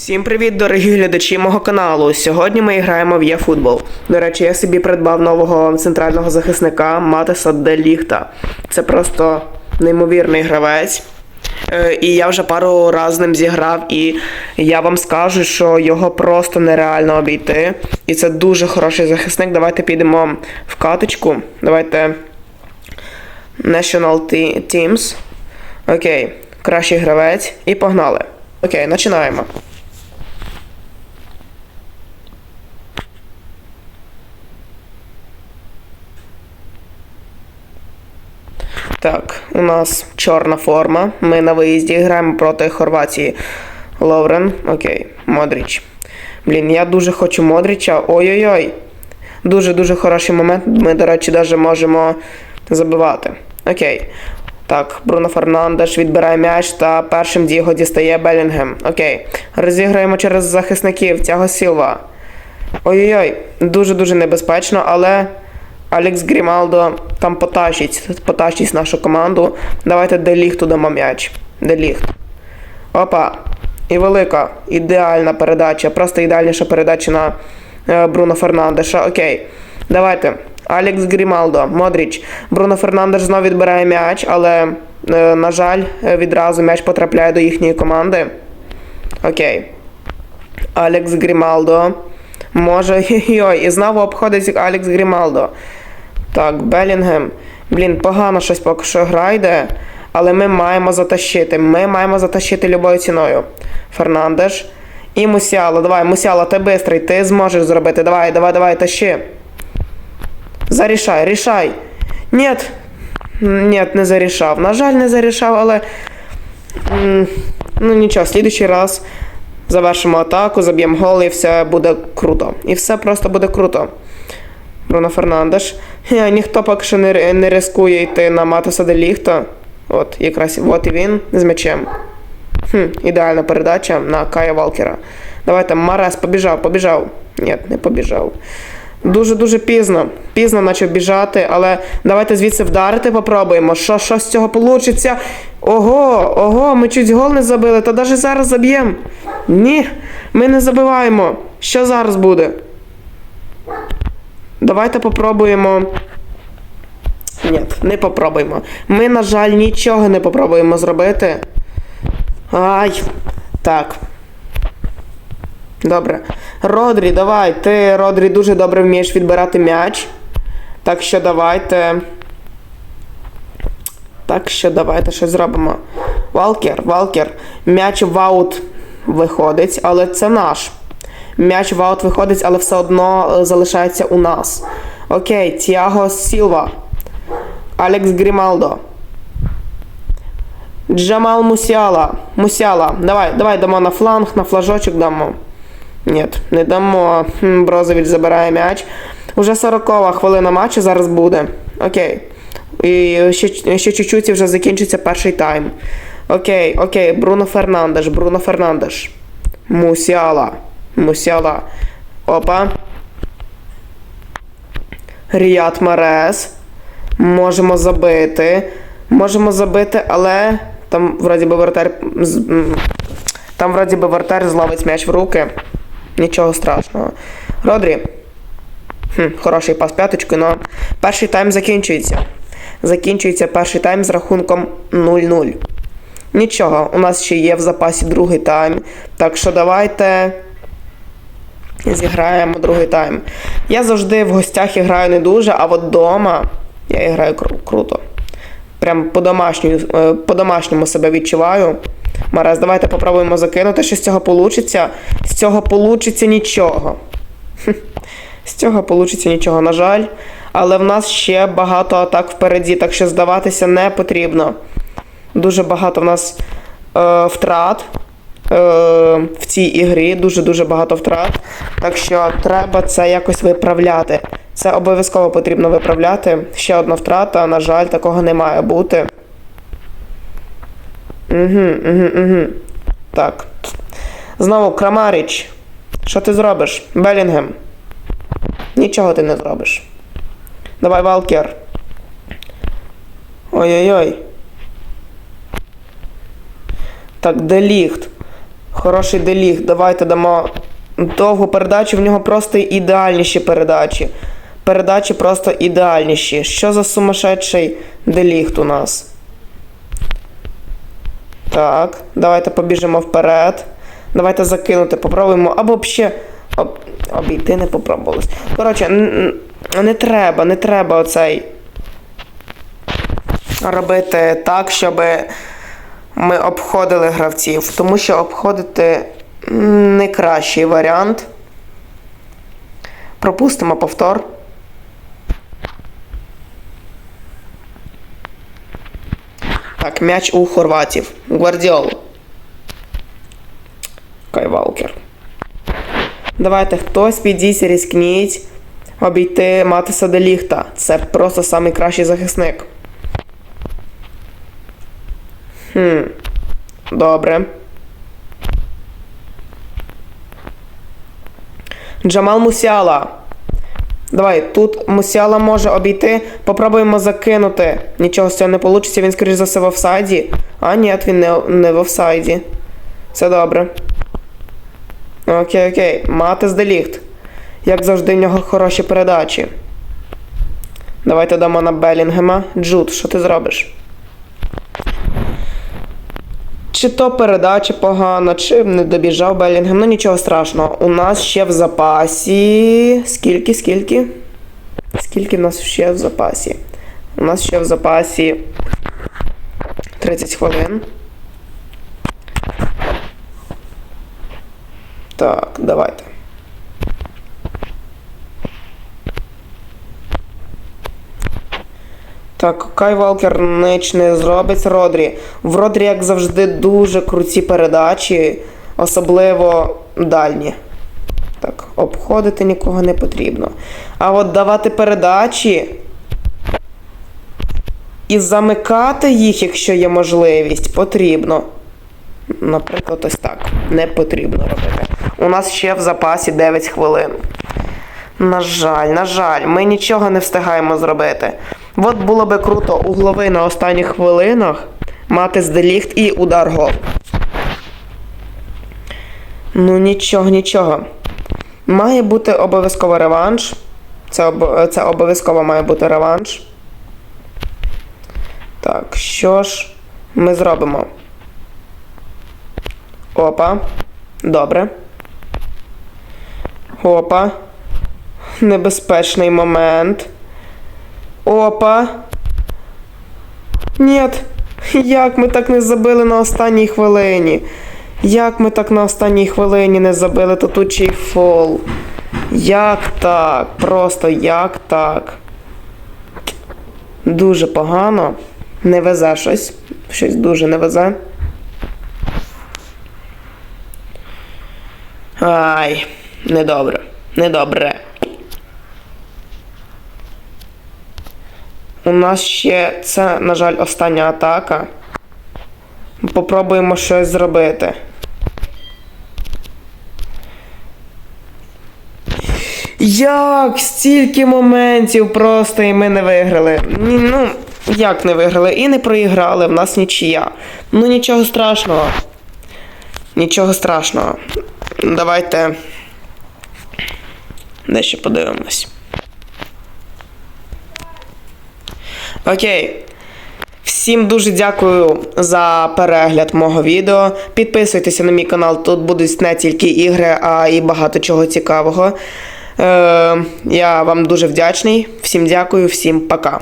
Всім привіт, дорогі глядачі мого каналу. Сьогодні ми граємо в eFootball. До речі, я собі придбав нового центрального захисника Матеса Деліхта. Це просто неймовірний гравець. Е, І я вже пару разів з ним зіграв, і я вам скажу, що його просто нереально обійти. І це дуже хороший захисник. Давайте підемо в каточку. Давайте National Teams. Окей, кращий гравець. І погнали. Окей, починаємо. Так, у нас чорна форма. Ми на виїзді граємо проти Хорватії. Ловрен, окей, Модріч. Блін, я дуже хочу Модріча. Ой-ой-ой. Дуже-дуже хороший момент. Ми, до речі, навіть можемо забивати. Окей. Так, Бруно Фернандеш відбирає м'яч та першим Діго дістає Белінгем. Окей. Розіграємо через захисників. Тяго Сілва. Ой-ой-ой, дуже-дуже небезпечно, але Алекс Грімалдо там потащить, потащить нашу команду. Давайте Деліхту дамо м'яч. Деліхт. Опа. І велика, ідеальна передача. Просто ідеальніша передача на е, Бруно Фернандеша. Окей. Давайте. Алекс Грімалдо, Модріч. Бруно Фернандеш знову відбирає м'яч, але, е, на жаль, е, відразу м'яч потрапляє до їхньої команди. Окей. Алекс Грімалдо. Може. Йой, і знову обходить Алекс Грімалдо. Так, Белінгем. Блін, погано щось поки що гра йде, але ми маємо затащити. Ми маємо затащити любою ціною. Фернандеш. І Мусіало. Давай, Мусіало, ти бистрий, ти зможеш зробити. Давай, давай, давай, тащи. Зарішай, рішай. Нет. Нет, не зарішав. На жаль, не зарішав, але. Ну нічого, слідуючий раз завершимо атаку, заб'ємо гол і все буде круто. І все просто буде круто. Бруно Фернандеш. Е, Ніхто поки що не, не рискує йти на Матоса де Ліхта. От, якраз от і він з м'ячем. Хм, ідеальна передача на Кая Валкера. Давайте, Марес побіжав, побіжав. Ні, не побіжав. Дуже-дуже пізно. Пізно почав біжати, але давайте звідси вдарити попробуємо. Що, що з цього вийде? Ого, ого, ми чуть гол не забили, та навіть зараз заб'ємо. Ні, ми не забиваємо. Що зараз буде? Давайте попробуємо. Ні, не попробуємо. Ми, на жаль, нічого не попробуємо зробити. Ай. Так. Добре. Родрі, давай. Ти, Родрі, дуже добре вмієш відбирати м'яч. Так що давайте. Так що давайте щось зробимо. Валкер, Валкер. М'яч в аут виходить, але це наш. М'яч в аут виходить, але все одно е, залишається у нас. Окей, Тіаго Сілва. Алекс Грімалдо. Джамал Мусіала. Мусіала. Давай, давай дамо на фланг, на флажочок дамо. Ні, не дамо. Брозович забирає м'яч. Уже 40 хвилина матчу зараз буде. Окей. І ще, ще чуть-чуть і вже закінчиться перший тайм. Окей, окей, Бруно Фернандеш, Бруно Фернандеш. Мусіала. Мусіала. Опа. Ріят Марес. Можемо забити. Можемо забити, але там вроді би вратар. Там вроді би вратар зловить м'яч в руки. Нічого страшного. Родрі. Хм, хороший пас п'яточкою, але перший тайм закінчується. Закінчується перший тайм з рахунком 0-0. Нічого, у нас ще є в запасі другий тайм. Так що давайте зіграємо другий тайм. Я завжди в гостях граю не дуже, а от вдома я граю кру- круто. Прям по-домашньому, е, себе відчуваю. Мараз, давайте попробуємо закинути, що з цього получиться. З цього получиться нічого. З цього получиться нічого, на жаль. Але в нас ще багато атак впереді, так що здаватися не потрібно. Дуже багато в нас е, втрат в цій ігрі, дуже-дуже багато втрат. Так що треба це якось виправляти. Це обов'язково потрібно виправляти. Ще одна втрата, на жаль, такого не має бути. Угу, угу, угу. Так. Знову Крамаріч. Що ти зробиш? Белінгем. Нічого ти не зробиш. Давай, Валкер. Ой-ой-ой. Так, Деліхт. Хороший деліг. Давайте дамо довгу передачу. В нього просто ідеальніші передачі. Передачі просто ідеальніші. Що за сумасшедший деліхт у нас? Так, давайте побіжимо вперед. Давайте закинути, попробуємо. Або ще об... обійти не попробувалось. Коротше, не треба, не треба оцей робити так, щоб ми обходили гравців. Тому що обходити не кращий варіант. Пропустимо повтор. Так, м'яч у хорватів. Гвардіол. Кайвалкер. Давайте хтось підійся, різкніть обійти Матиса Деліхта. Це просто найкращий захисник. Хм. Добре. Джамал Мусіала. Давай, тут Мусіала може обійти. Попробуємо закинути. Нічого з цього не вийде, він, скоріш за все, в офсайді. А, ні, він не, не в офсайді. Це добре. Окей, окей. Матис Деліхт. Як завжди, в нього хороші передачі. Давайте дамо на Белінгема. Джуд, що ти зробиш? Чи то передача погана, чи не добіжав Белінгем, ну нічого страшного. У нас ще в запасі. Скільки, скільки? Скільки в нас ще в запасі? У нас ще в запасі 30 хвилин. Так, давайте. Так, Кай Валкер ніч не зробить Родрі. В Родрі, як завжди, дуже круті передачі, особливо дальні. Так, обходити нікого не потрібно. А от давати передачі і замикати їх, якщо є можливість, потрібно. Наприклад, ось так. Не потрібно робити. У нас ще в запасі 9 хвилин. На жаль, на жаль, ми нічого не встигаємо зробити. От було би круто угловий на останніх хвилинах мати зделіхт і удар гол. Ну нічого, нічого. Має бути обов'язково реванш. Це, об... це обов'язково має бути реванш. Так, що ж ми зробимо? Опа. Добре. Опа. Небезпечний момент. Опа. Нєт. Як ми так не забили на останній хвилині? Як ми так на останній хвилині не забили, тут фол. Як так? Просто як так? Дуже погано. Не везе щось. Щось дуже не везе. Ай, недобре. Недобре. У нас ще це, на жаль, остання атака. Попробуємо щось зробити. Як? Стільки моментів просто і ми не виграли. Ну, як не виграли? І не проіграли, в нас нічия. Ну нічого страшного. Нічого страшного. Давайте. Дещо подивимось. Окей. Всім дуже дякую за перегляд мого відео. Підписуйтеся на мій канал, тут будуть не тільки ігри, а і багато чого цікавого. Е, я вам дуже вдячний. Всім дякую, всім пока.